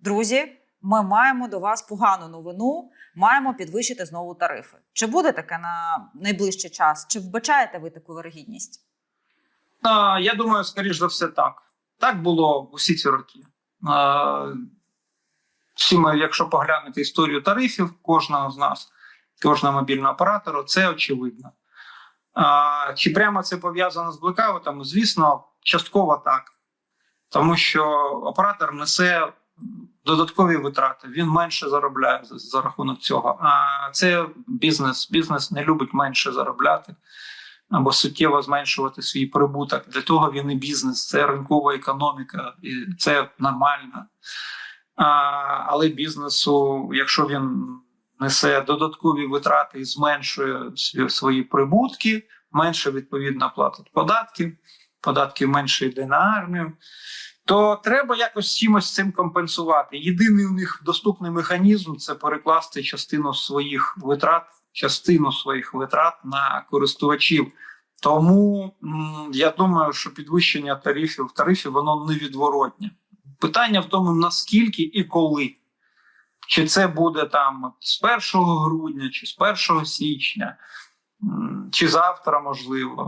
друзі, ми маємо до вас погану новину. Маємо підвищити знову тарифи. Чи буде таке на найближчий час? Чи вбачаєте ви таку вирогідність? Я думаю, скоріш за все, так. Так було усі ці роки. Всі ми, якщо поглянути історію тарифів кожного з нас, кожного мобільного оператора, це очевидно. Чи прямо це пов'язано з блекаутами? Звісно, частково так. Тому що оператор несе додаткові витрати, він менше заробляє за, за рахунок цього. А це бізнес. Бізнес не любить менше заробляти або суттєво зменшувати свій прибуток. Для того він і бізнес, це ринкова економіка, і це нормально. А, але бізнесу, якщо він несе додаткові витрати і зменшує свої прибутки, менше відповідно платить податків, податків менше йде на армію. То треба якось чимось цим компенсувати. Єдиний у них доступний механізм це перекласти частину своїх витрат, частину своїх витрат на користувачів. Тому я думаю, що підвищення тарифів тарифів воно невідворотнє. Питання в тому, наскільки і коли. Чи це буде там з 1 грудня, чи з 1 січня, чи завтра можливо.